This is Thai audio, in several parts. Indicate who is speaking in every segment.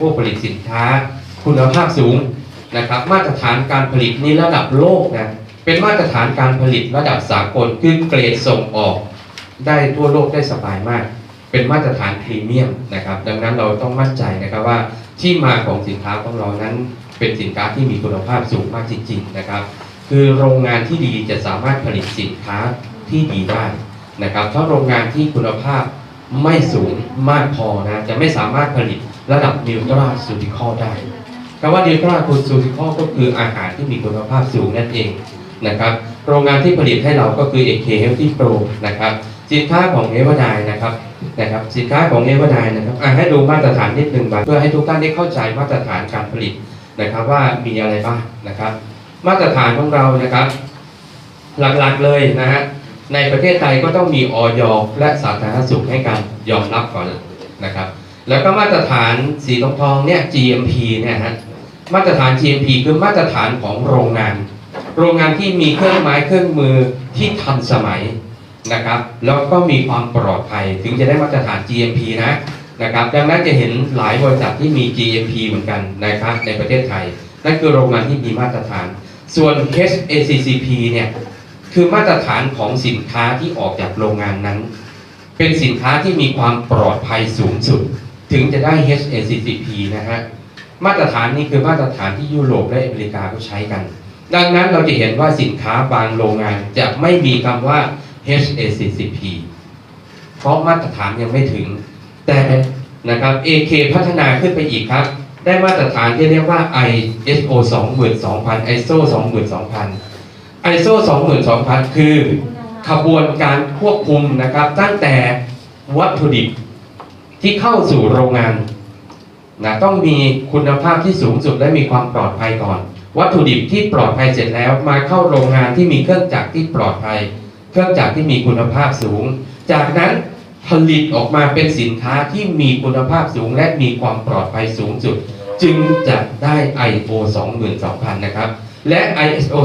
Speaker 1: ผู้ผลิตสินค้า คุณภาพสูงนะครับ มาตรฐานการผลิตนี่ระดับโลกนะเป็นมาตรฐานการผลิตระดับสากลคือเกรดส่งออก ได้ทั่วโลกได้สบายมาก เป็นมาตรฐานพรีเมียมนะครับ ดังนั้นเราต้องมั่นใจนะครับว่าที่มาของสินค้าของเรานั้น เป็นสินค้าที่มีคุณภาพสูงมากจริง ๆนะครับ คือโรงงานที่ดีจะสามารถผลิตสินค้าที่ดีได้นะครับถ้าโรงงานที่คุณภาพ ไม่สูงมากพอนะจะไม่สามารถผลิตระดับนิวตราซูติคอลได้คำว่านิวตราซูติคอลก็คืออาหารที่มีคุณภาพสูงนั่นเองนะครับโรงงานที่ผลิตให้เราก็คือ AK Healthy Pro นะครับสินค้าของเอวอร์ไดนะครับนะครับสินค้าของเอวอร์ไดนะครับให้ดูมาตรฐานนิดหนึ่งบาทเพื่อให้ทุกท่านได้เข้าใจมาตรฐานการผลิตนะครับว่ามีอะไรบ้างนะครับ มาตรฐานของเรานะครับ หลักๆเลยนะฮะ ในประเทศไทยก็ต้องมีออยและสาธารณสุขให้การยอมรับก่อนนะครับ แล้วก็มาตรฐานสีทองทองเนี่ย GMP เนี่ยฮะมาตรฐาน GMP คือมาตรฐานของโรงงาน โรงงานที่มีเครื่องไม้เครื่องมือที่ทันสมัยนะครับแล้วก็มีความปลอดภัยถึงจะได้มาตรฐาน GMP นะนะครับดังนั้นจะเห็นหลายบริษัทที่มี GMP เหมือนกันนะครับในประเทศไทย นั่นคือโรงงานที่มีมาตรฐาน ส่วน HACCP เนี่ย คือมาตรฐานของสินค้าที่ออกจากโรงงานนั้น เป็นสินค้าที่มีความปลอดภัยสูงสุด ถึงจะได้ HACCP นะฮะมาตรฐานนี้คือมาตรฐานที่ยุโรปและอเมริกาก็ใช้กัน ดังนั้นเราจะเห็นว่าสินค้าบางโรงงานจะไม่มีคำว่า HACCP เพราะมาตรฐานยังไม่ถึง แต่นะครับ AK พัฒนาขึ้นไปอีกครับ ได้มาตรฐานที่เรียกว่า ISO 22000 ISO 22000 ISO 22000 คือขบวนการควบคุมนะครับ ตั้งแต่วัตถุดิบที่เข้าสู่โรงงานนะต้องมีคุณภาพที่สูงสุดและมีความปลอดภัยก่อน วัตถุดิบที่ปลอดภัยเสร็จแล้วมาเข้าโรงงานที่มีเครื่องจักรที่ปลอดภัย เครื่องจักรที่มีคุณภาพสูง จากนั้นผลิตออกมาเป็นสินค้าที่มีคุณภาพสูงและมีความปลอดภัยสูงสุด จึงจะได้ ISO 22000 นะครับ และ ISO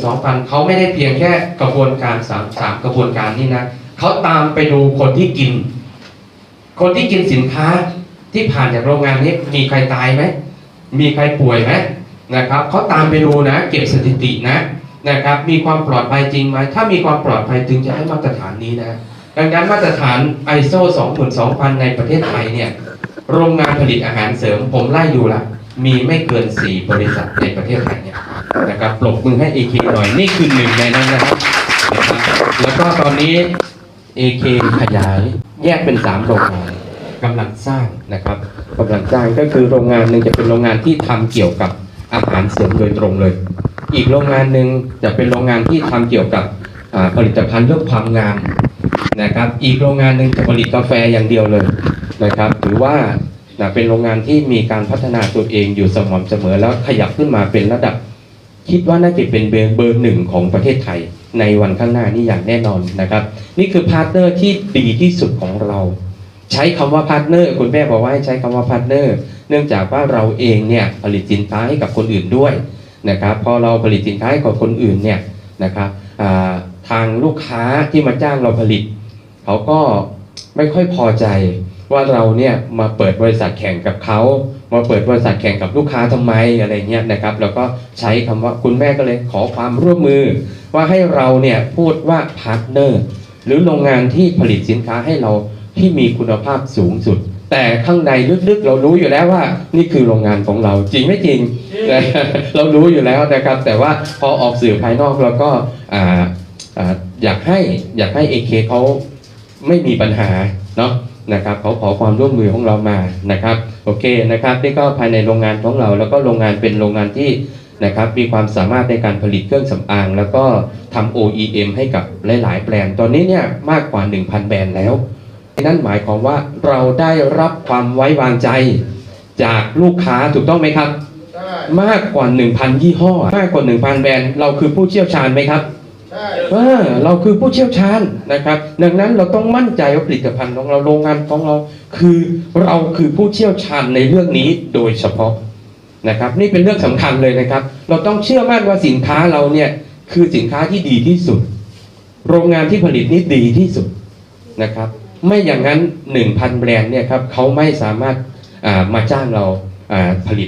Speaker 1: 22000 เขาไม่ได้เพียงแค่กระบวนการสามสามกระบวนการนี้นะ เขาตามไปดูคนที่กิน คนที่กินสินค้าที่ผ่านจากโรงงานนี้มีใครตายไหม มีใครป่วยไหมนะครับเขาตามไปดูนะ เก็บสถิตินะนะครับ มีความปลอดภัยจริงไหม ถ้ามีความปลอดภัยถึงจะให้มาตรฐานนี้นะ ดังนั้นมาตรฐาน ISO 22000 ในประเทศไทยเนี่ย โรงงานผลิตอาหารเสริมผมไล่ดูละ มีไม่เกิน 4 บริษัทในประเทศไทย นะครับปรบมือให้ AK หน่อย นี่คือหนึ่งในนั้นนะครับนะครับแล้วก็ตอนนี้ AK ขยายแยกเป็น3โรงงานกำลังสร้างนะครับกำลังสร้างก็คือโรงงานหนึ่งจะเป็นโรงงานที่ทำเกี่ยวกับอาหารเสริมโดยตรงเลย อีกโรงงานหนึ่งจะเป็นโรงงานที่ทำเกี่ยวกับผลิตภัณฑ์เรื่องความงามนะครับ อีกโรงงานหนึ่งจะผลิตกาแฟอย่างเดียวเลยนะครับถือว่านะเป็นโรงงานที่มีการพัฒนาตัวเองอยู่สม่ำเสมอแล้วขยับขึ้นมาเป็นระดับ คิดว่าน่าจะเป็นเบอร์เบอร์หนึ่งของประเทศไทย ในวันข้างหน้านี่อย่างแน่นอนนะครับ นี่คือพาร์ทเนอร์ที่ดีที่สุดของเรา ใช้คำว่าพาร์ทเนอร์คุณแม่บอกว่าให้ใช้คำว่าพาร์ทเนอร์เนื่องจากว่าเราเองเนี่ยผลิตสินค้าให้กับคนอื่นด้วยนะครับพอเราผลิตสินค้าให้กับคนอื่นเนี่ยนะครับทางลูกค้าที่มาจ้างเราผลิต เขาก็ไม่ค่อยพอใจ ว่าเราเนี่ยมาเปิดบริษัทแข่งกับเขามาเปิดบริษัทแข่งกับลูกค้าทำไมอะไรเงี้ยนะครับแล้วก็ใช้คำว่าคุณแม่ก็เลยขอความร่วมมือ ว่าให้เราเนี่ยพูดว่าพาร์ทเนอร์หรือโรงงานที่ผลิตสินค้าให้เราที่มีคุณภาพสูงสุด แต่ข้างในลึกๆ เรารู้อยู่แล้วว่านี่คือโรงงานของเราจริงไม่จริง เรารู้อยู่แล้วนะครับ แต่ว่าพอออกสื่อภายนอกเราก็อาอาอยากให้อยากให้เอเคเขาไม่มีปัญหาเนาะ นะครับเขาขอความร่วมมือของเรามานะครับโอเคนะครับนี่ก็ภายในโรงงานของเรา แล้วก็โรงงานเป็นโรงงานที่นะครับมีความสามารถในการผลิตเครื่องสำอาง แล้วก็ทำ OEM ให้กับหลาย ๆ แบรนด์ตอนนี้เนี่ยมากกว่า 1,000 แบรนด์แล้วนั่นหมายความว่าเราได้รับความไว้วางใจจากลูกค้าถูกต้องไหมครับ
Speaker 2: ใช่
Speaker 1: มากกว่า 1,000 ยี่ห้อ มากกว่า 1,000 แบรนด์เราคือผู้เชี่ยวชาญไหมครับ
Speaker 2: ใช่
Speaker 1: เออเราคือผู้เชี่ยวชาญนะครับ ดังนั้นเราต้องมั่นใจว่าผลิตภัณฑ์ของเราโรงงานของเรา คือเราคือผู้เชี่ยวชาญในเรื่องนี้โดยเฉพาะนะครับ นี่เป็นเรื่องสำคัญเลยนะครับ เราต้องเชื่อมั่นว่าสินค้าเราเนี่ยคือสินค้าที่ดีที่สุด โรงงานที่ผลิตนี้ดีที่สุดนะครับ ไม่อย่างนั้น 1,000 แบรนด์เนี่ยครับเขาไม่สามารถามาจ้างเราผลิต